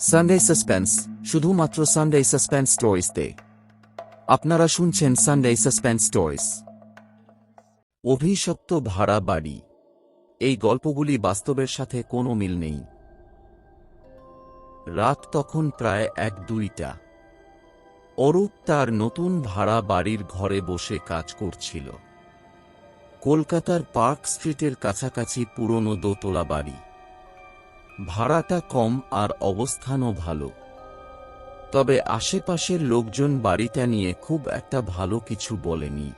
Sunday suspense শুধুমাত্র Sunday suspense স্টোরিজতে আপনারা শুনছেন সানডে সাসপেন্স স্টোরিজ অভিশপ্ত ভাড়া বাড়ি। এই গল্পগুলি বাস্তবের সাথে কোনো মিল নেই। রাত তখন প্রায় এক দুইটা। অরূপ তার নতুন ভাড়া বাড়ির ঘরে বসে কাজ করছিল। কলকাতার পার্ক স্ট্রিটের কাছাকাছি পুরনো দোতলা বাড়ি। ভাড়াটা কম আর অবস্থানও ভালো। তবে আশেপাশের লোকজন বাড়িটা নিয়ে খুব একটা ভালো কিছু বলেনি।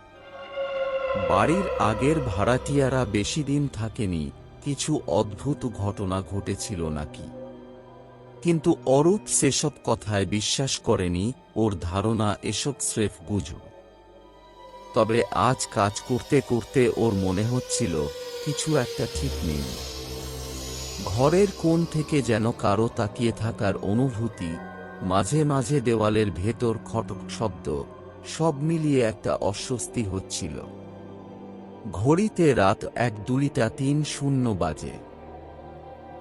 বাড়ির আগের ভাড়াটিয়ারা বেশি দিন থাকেনি, কিছু অদ্ভুত ঘটনা ঘটেছিল নাকি। কিন্তু অরূপ সেসব কথায় বিশ্বাস করেনি, ওর ধারণা এসব স্রেফ গুজব। তবে আজ কাজ করতে করতে ওর মনে হচ্ছিল কিছু একটা ঠিক নেই। ঘরের কোণ থেকে যেন কারও তাকিয়ে থাকার অনুভূতি, মাঝে মাঝে দেওয়ালের ভেতর খটক শব্দ, সব মিলিয়ে একটা অস্বস্তি হচ্ছিল। ঘড়িতে রাত এক দুইটা তিন শূন্য বাজে।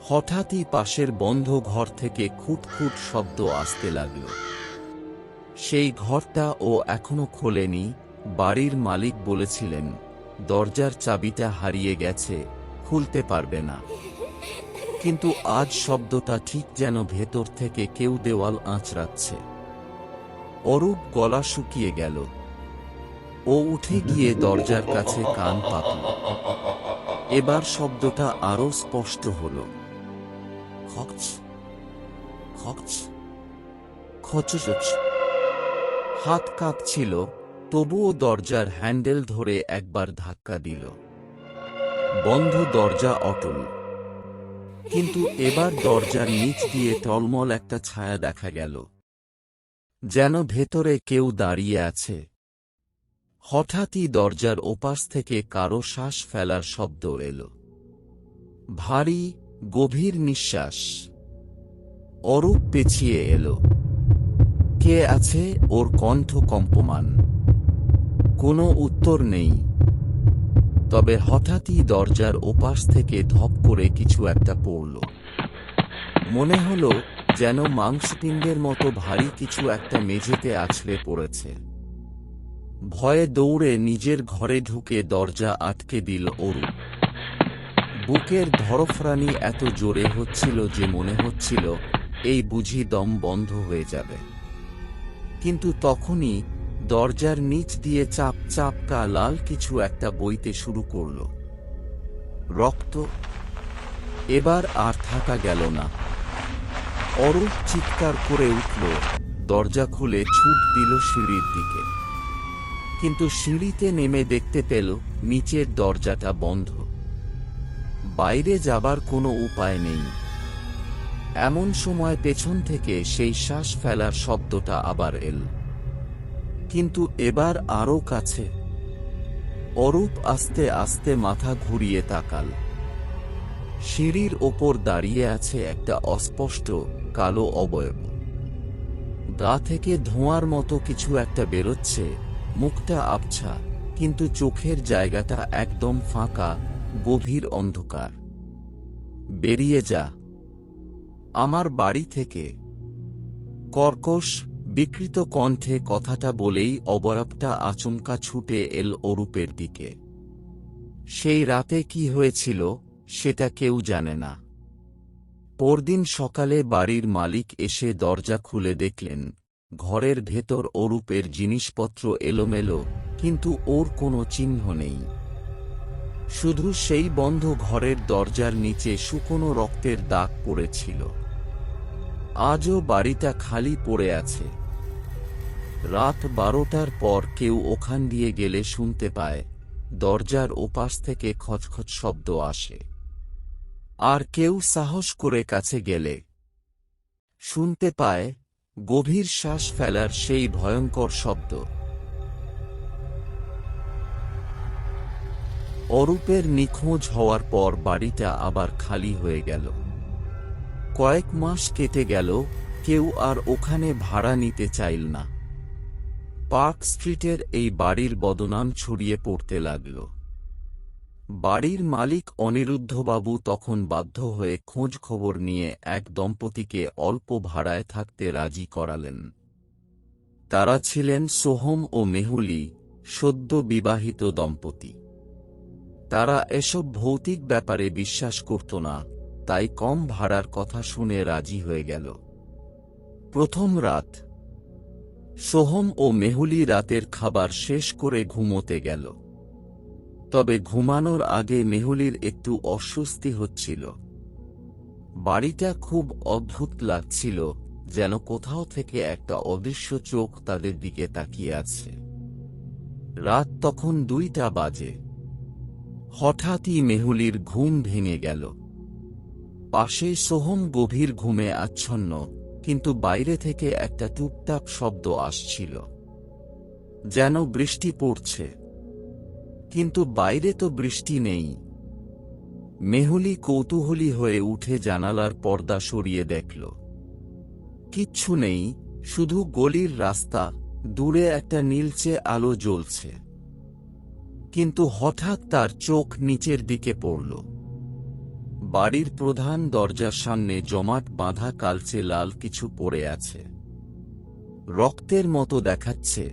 হঠাৎই পাশের বন্ধ ঘর থেকে খুঁটখুট শব্দ আসতে লাগল। সেই ঘরটা ও এখনও খোলেনি বাড়ির মালিক বলেছিলেন, দরজার চাবিটা হারিয়ে গেছে, খুলতে পারবে না। কিন্তু আজ শব্দটা ঠিক যেন ভেতর থেকে কেউ দেওয়াল আঁচড়াচ্ছে। অরূপ গলা শুকিয়ে গেল। ও উঠে গিয়ে দরজার কাছে কান পাতল। এবার শব্দটা আরও স্পষ্ট হল। খচ খচচ হাত কাঁপছিল। তবুও দরজার হ্যান্ডেল ধরে একবার ধাক্কা দিল। বন্ধ দরজা অটল। কিন্তু এবার দরজার নিচ দিয়ে টলমল একটা ছায়া দেখা গেল। যেন ভেতরে কেউ দাঁড়িয়ে আছে। হঠাৎই দরজার ওপাশ থেকে কারও শ্বাস ফেলার শব্দ এল। ভারী, গভীর নিঃশ্বাস। অরূপ পেছিয়ে এলো। কে আছে ওর কণ্ঠ কম্পমান? কোনো উত্তর নেই। তবে হঠাৎই দরজার ওপাশ থেকে ধপ করে কিছু একটা পড়ল। মনে হলো যেন মাংসপিণ্ডের মতো ভারী কিছু একটা মেঝেতে আছড়ে পড়েছে। ভয়ে দৌড়ে নিজের ঘরে ঢুকে দরজা আটকে দিল অরু বুকের ধরফরানি এত জোরে হচ্ছিল যে মনে হচ্ছিল এই বুঝি দম বন্ধ হয়ে যাবে। কিন্তু তখনই দরজার নিচ দিয়ে চাপ চাপকা লাল কিছু একটা বইতে শুরু করল। রক্ত এবার আর থাকা গেল না। অরূপ চিৎকার করে উঠল, দরজা খুলে ছুট দিল সিঁড়ির দিকে। কিন্তু সিঁড়িতে নেমে দেখতে পেল, নিচের দরজাটা বন্ধ। বাইরে যাবার কোনো উপায় নেই। এমন সময় পেছন থেকে সেই শ্বাস ফেলার শব্দটা আবার এল। কিন্তু এবার আরও কাছে। অরূপ আস্তে আস্তে মাথা ঘুরিয়ে তাকাল। সিঁড়ির ওপর দাঁড়িয়ে আছে একটা অস্পষ্ট কালো অবয়ব। গা থেকে ধোঁয়ার মতো কিছু একটা বেরোচ্ছে, মুখটা আবছা, কিন্তু চোখের জায়গাটা একদম ফাঁকা, গভীর অন্ধকার। বেরিয়ে যা। আমার বাড়ি থেকে। কর্কশ বিকৃত কণ্ঠে কথাটা বলেই অবরাবটা আচমকা ছুটে এল অরূপের দিকে। সেই রাতে কি হয়েছিল, সেটা কেউ জানে না। পরদিন সকালে বাড়ির মালিক এসে দরজা খুলে দেখলেন, ঘরের ভেতর অরূপের জিনিসপত্র এলোমেলো, কিন্তু ওর কোনো চিহ্ন নেই। শুধু সেই বন্ধ ঘরের দরজার নিচে শুকনো রক্তের দাগ পড়েছিল। আজও বাড়িটা খালি পড়ে আছে। রাত বারোটার পর কেউ ওখান দিয়ে গেলে শুনতে পায়, দরজার ওপাশ থেকে খচখচ শব্দ আসে। আর কেউ সাহস করে কাছে গেলে। শুনতে পায়, গভীর শ্বাস ফেলার সেই ভয়ঙ্কর শব্দ। অরূপের নিখোঁজ হওয়ার পর বাড়িটা আবার খালি হয়ে গেল। কয়েক মাস কেটে গেল, কেউ আর ওখানে ভাড়া নিতে চাইল না। পার্ক স্ট্রিটের এই বাড়ির বদনাম ছড়িয়ে পড়তে লাগল। বাড়ির মালিক অনিরুদ্ধবাবু তখন বাধ্য হয়ে খোঁজ খবর নিয়ে এক দম্পতিকে অল্প ভাড়ায় থাকতে রাজি করালেন। তারা ছিলেন সোহম ও মেহুলি, সদ্য বিবাহিত দম্পতি। তারা এসব ভৌতিক ব্যাপারে বিশ্বাস করত না, তাই কম ভাড়ার কথা শুনে রাজি হয়ে গেল। প্রথম রাত সোহম ও মেহুলি রাতের খাবার শেষ করে ঘুমোতে গেল। তবে ঘুমানোর আগে মেহুলির একটু অস্বস্তি হচ্ছিল। বাড়িটা খুব অদ্ভুত লাগছিল, যেন কোথাও থেকে একটা অদৃশ্য চোখ তাদের দিকে তাকিয়ে আছে। রাত তখন দুইটা বাজে। হঠাৎই মেহুলির ঘুম ভেঙে গেল। পাশে সোহম গভীর ঘুমে আচ্ছন্ন কিন্তু বাইরে থেকে একটা টুকটাক শব্দ আসছিল। যেন বৃষ্টি পড়ছে। কিন্তু বাইরে তো বৃষ্টি নেই। মেহুলি কৌতূহলী হয়ে উঠে জানালার পর্দা সরিয়ে দেখল। কিচ্ছু নেই, শুধু গলির রাস্তা, দূরে একটা নীলচে আলো জ্বলছে। কিন্তু হঠাৎ তার চোখ নিচের দিকে পড়ল। বাড়ির প্রধান দরজার সামনে জমাট বাঁধা কালচে লাল কিছু পড়ে আছে। রক্তের মতো দেখাচ্ছে।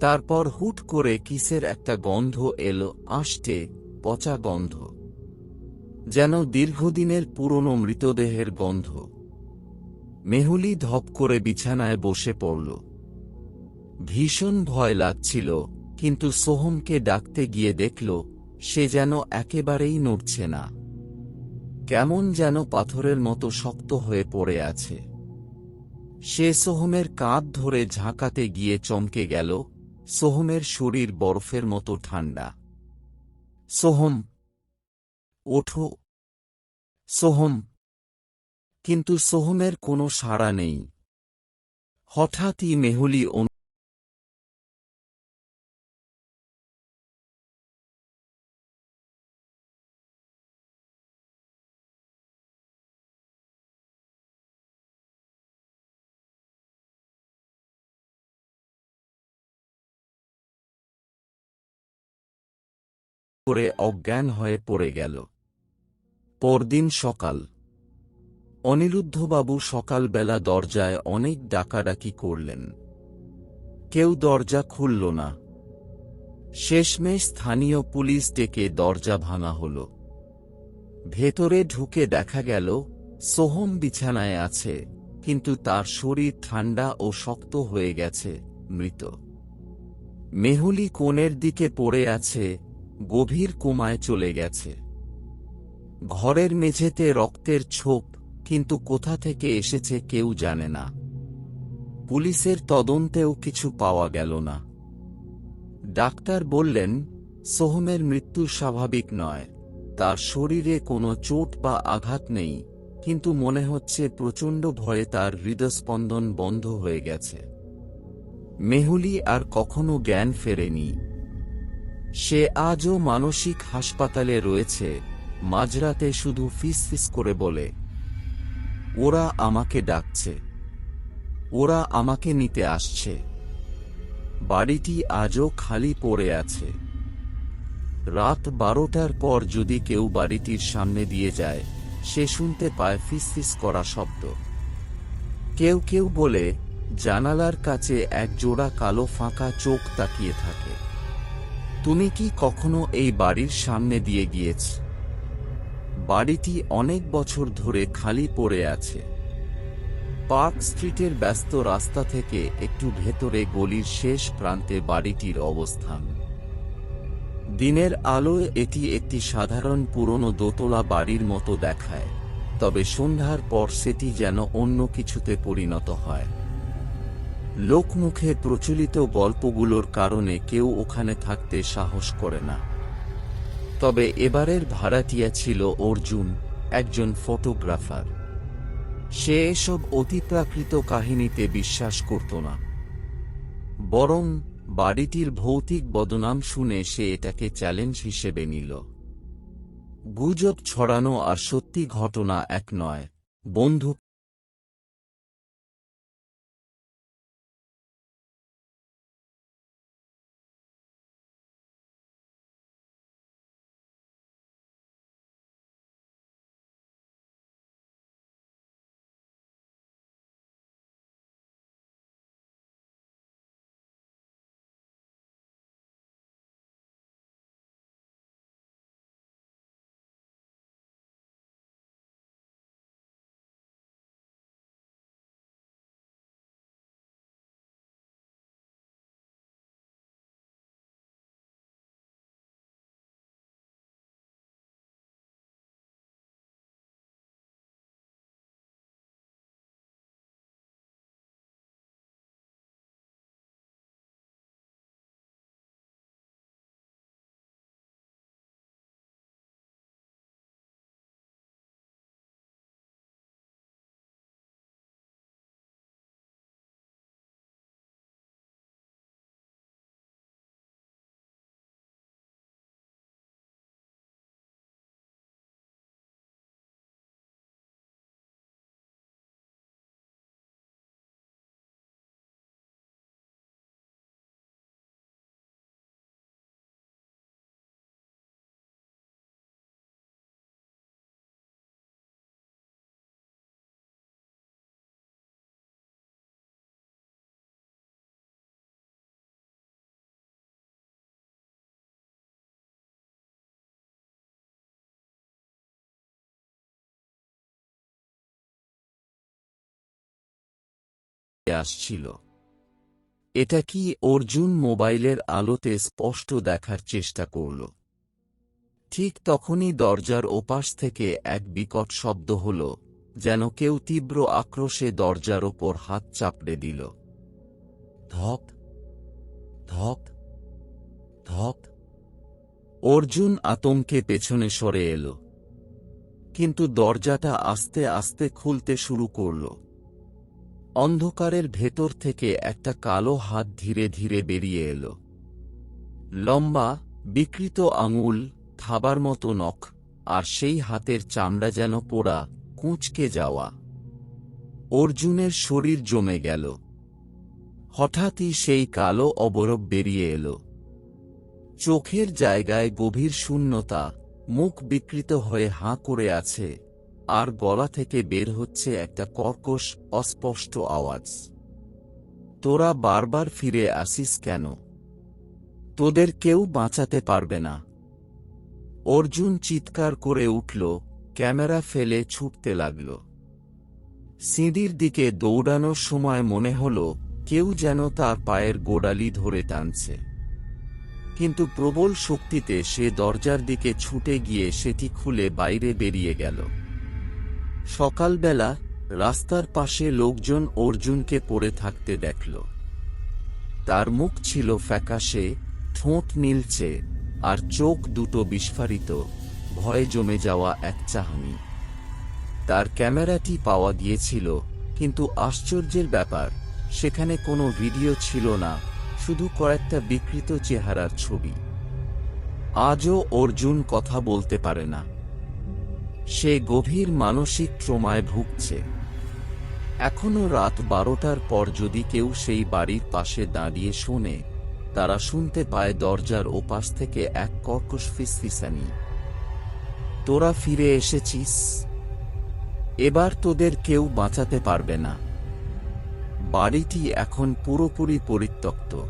তারপর হুট করে কিসের একটা গন্ধ এলো আসতে পচা গন্ধ। যেন দীর্ঘদিনের পুরনো মৃতদেহের গন্ধ। মেহুলি ধপ করে বিছানায় বসে পড়ল। ভীষণ ভয় লাগছিল, কিন্তু সোহমকে ডাকতে গিয়ে দেখল, সে যেন একেবারেই নড়ছে না। কেমন যেন পাথরের মতো শক্ত হয়ে পড়ে আছে। সে সোহমের কাঁধ ধরে ঝাঁকাতে গিয়ে চমকে গেল, সোহমের শরীর বরফের মতো ঠান্ডা। সোহম, ওঠো। সোহম, কিন্তু সোহমের কোনো সাড়া নেই। হঠাৎই মেহুলি করে অজ্ঞান হয়ে পড়ে গেল। পরদিন সকাল। অনিরুদ্ধবাবু সকালবেলা দরজায় অনেক ডাকাডাকি করলেন। কেউ দরজা খুলল না। শেষমেশ স্থানীয় পুলিশ ডেকে দরজা ভাঙা হল। ভেতরে ঢুকে দেখা গেল, সোহম বিছানায় আছে, কিন্তু তার শরীর ঠান্ডা ও শক্ত হয়ে গেছে, মৃত। মেহুলি কোণের দিকে পড়ে আছে গভীর কোমায় চলে গেছে। ঘরের মেঝেতে রক্তের ছোপ, কিন্তু কোথা থেকে এসেছে কেউ জানে না। পুলিশের তদন্তেও কিছু পাওয়া গেল না। ডাক্তার বললেন, সোহমের মৃত্যু স্বাভাবিক নয়। তার শরীরে কোনো চোট বা আঘাত নেই, কিন্তু মনে হচ্ছে প্রচণ্ড ভয়ে তার হৃদস্পন্দন বন্ধ হয়ে গেছে। মেহুলি আর কখনো জ্ঞান ফেরেনি। সে আজও মানসিক হাসপাতালে রয়েছে, মাঝরাতে শুধু ফিস ফিস করে বলে, ওরা আমাকে ডাকছে। ওরা আমাকে নিতে আসছে। বাড়িটি আজও খালি পড়ে আছে। রাত বারোটার পর যদি কেউ বাড়িটির সামনে দিয়ে যায়, সে শুনতে পায় ফিসফিস করা শব্দ। কেউ কেউ বলে, জানালার কাছে এক জোড়া কালো ফাঁকা চোখ তাকিয়ে থাকে। তুমি কি কখনো এই বাড়ির সামনে দিয়ে গিয়েছ? বাড়িটি অনেক বছর ধরে খালি পড়ে আছে। পার্ক স্ট্রিটের ব্যস্ত রাস্তা থেকে একটু ভেতরে গলির শেষ প্রান্তে বাড়িটির অবস্থান। দিনের আলোয় এটি একটি সাধারণ পুরনো দোতলা বাড়ির মতো দেখায়, তবে সন্ধ্যার পর সেটি যেন অন্য কিছুতে পরিণত হয়। লোকমুখে প্রচলিত গল্পগুলোর কারণে কেউ ওখানে থাকতে সাহস করে না। তবে এবারের ভাড়াটিয়া ছিল অর্জুন, একজন ফটোগ্রাফার। সে এসব অতিপ্রাকৃত কাহিনীতে বিশ্বাস করত না। বরং বাড়িটির ভৌতিক বদনাম শুনে সে এটাকে চ্যালেঞ্জ হিসেবে নিল। গুজব ছড়ানো আর সত্যি ঘটনা এক নয় বন্ধু আসছিল। এটা কি অর্জুন মোবাইলের আলোতে স্পষ্ট দেখার চেষ্টা করল। ঠিক তখনই দরজার ওপাশ থেকে এক বিকট শব্দ হল, যেন কেউ তীব্র আক্রোশে দরজার ওপর হাত চাপড়ে দিল। ধপ ধপ ধপ। অর্জুন আতঙ্কে পেছনে সরে এলো, কিন্তু দরজাটা আস্তে আস্তে খুলতে শুরু করল। অন্ধকারের ভেতর থেকে একটা কালো হাত ধীরে ধীরে বেরিয়ে এলো। লম্বা, বিকৃত আঙুল, থাবার মতো নখ, আর সেই হাতের চামড়া যেন পোড়া, কুঁচকে যাওয়া। অর্জুনের শরীর জমে গেল। হঠাৎই সেই কালো অবরব বেরিয়ে এলো। চোখের জায়গায় গভীর শূন্যতা, মুখ বিকৃত হয়ে হাঁ করে আছে। আর গলা থেকে বের হচ্ছে একটা কর্কশ, অস্পষ্ট আওয়াজ। তোরা বারবার ফিরে আসিস কেন? তোদের কেউ বাঁচাতে পারবে না। অর্জুন চিৎকার করে উঠল, ক্যামেরা ফেলে ছুটতে লাগল। সিঁড়ির দিকে দৌড়ানোর সময় মনে হল, কেউ যেন তার পায়ের গোড়ালি ধরে টানছে। কিন্তু প্রবল শক্তিতে সে দরজার দিকে ছুটে গিয়ে সেটি খুলে বাইরে বেরিয়ে গেল। সকালবেলা রাস্তার পাশে লোকজন অর্জুনকে পড়ে থাকতে দেখল। তার মুখ ছিল ফ্যাকাশে, ঠোঁট নীলচে, আর চোখ দুটো বিস্ফারিত, ভয়ে জমে যাওয়া এক চাহনি। তার ক্যামেরাটি পাওয়া গিয়েছিল, কিন্তু আশ্চর্যের ব্যাপার, সেখানে কোনো ভিডিও ছিল না, শুধু কয়েকটা বিকৃত চেহারার ছবি। আজও অর্জুন কথা বলতে পারে না। সে গভীর মানসিক ট্রমায় ভুগছে। এখনও রাত বারোটার পর যদি কেউ সেই বাড়ির পাশে দাঁড়িয়ে শোনে, তারা শুনতে পায় দরজার ওপাশ থেকে এক কর্কশ ফিসফিসানি। তোরা ফিরে এসেছিস? এবার তোদের কেউ বাঁচাতে পারবে না। বাড়িটি এখন পুরোপুরি পরিত্যক্ত।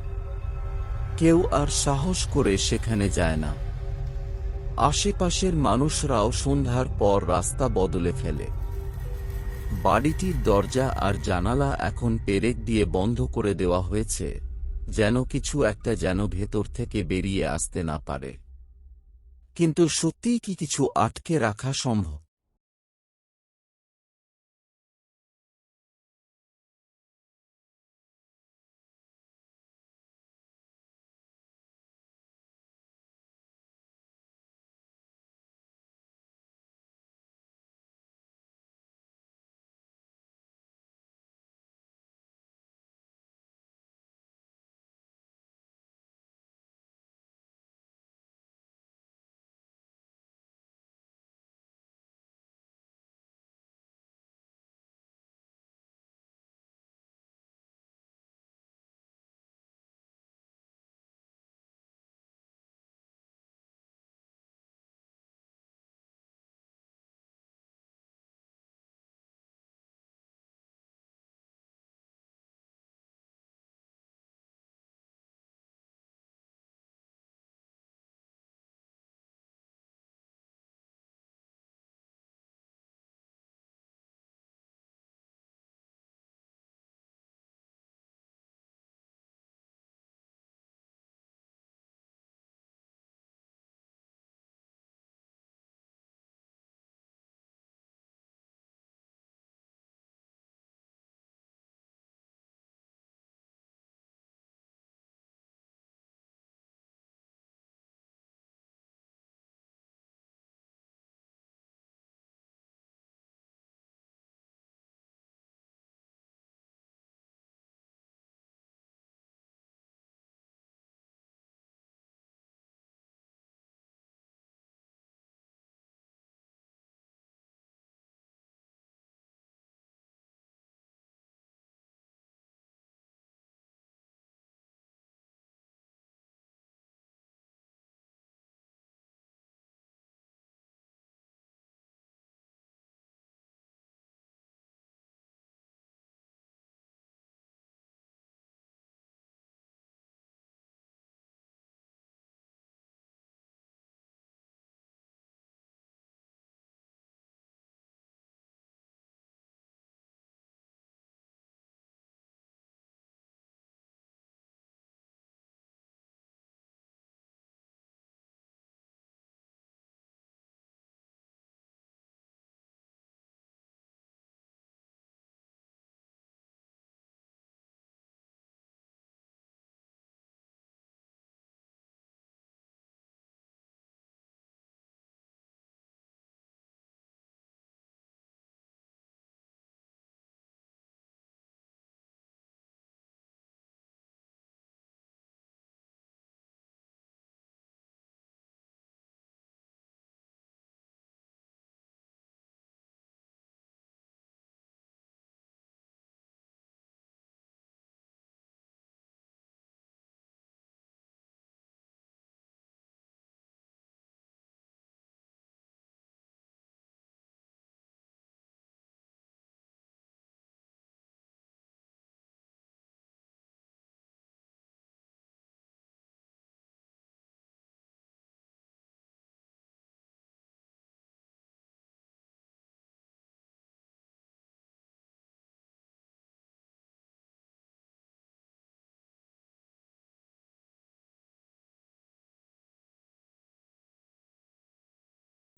কেউ আর সাহস করে সেখানে যায় না। আশেপাশের মানুষরাও সন্ধ্যার পর রাস্তা বদলে ফেলে। বাড়িটির দরজা আর জানালা এখন পেরেক দিয়ে বন্ধ করে দেওয়া হয়েছে, যেন কিছু একটা যেন ভেতর থেকে বেরিয়ে আসতে না পারে। কিন্তু সত্যিই কি কিছু আটকে রাখা সম্ভব?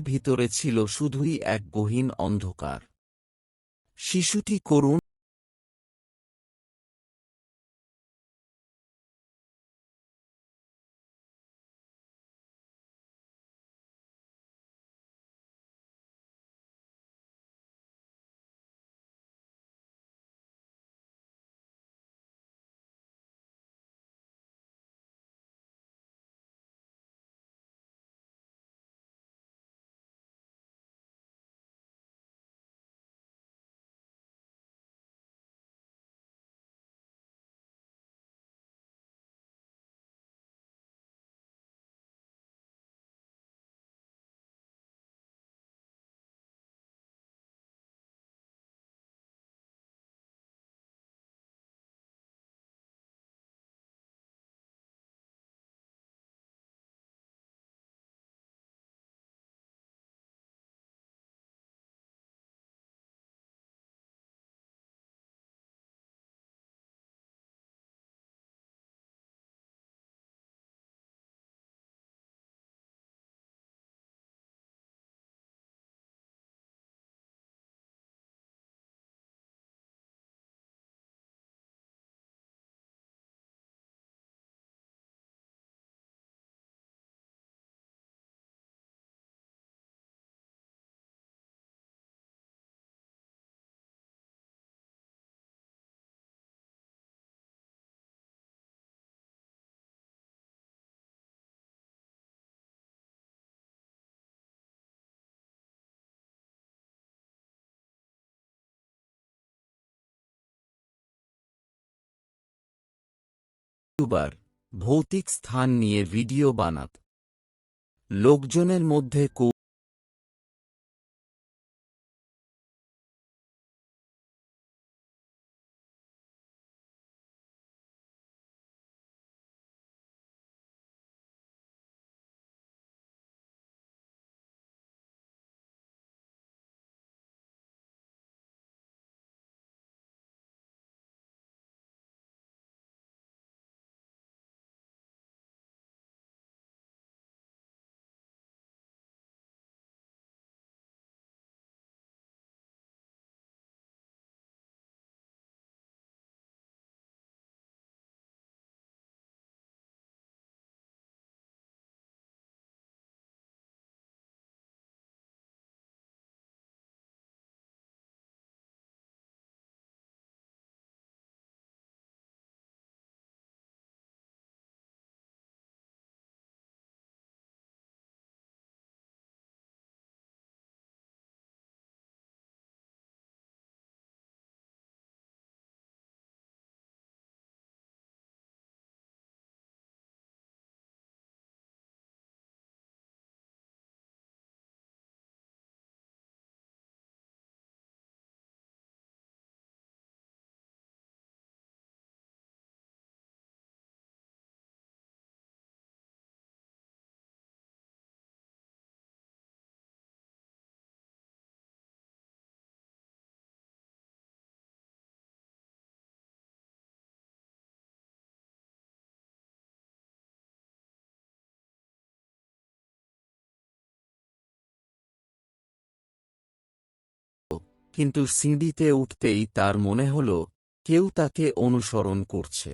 ভিতরে ছিল শুধুই এক গহীন অন্ধকার। শিশুটি করুণ ইউবার ভৌতিক স্থান নিয়ে ভিডিও বানাত। লোকজনের মধ্যে কৌ কিন্তু সিঁড়িতে উঠতেই তার মনে হল কেউ তাকে অনুসরণ করছে।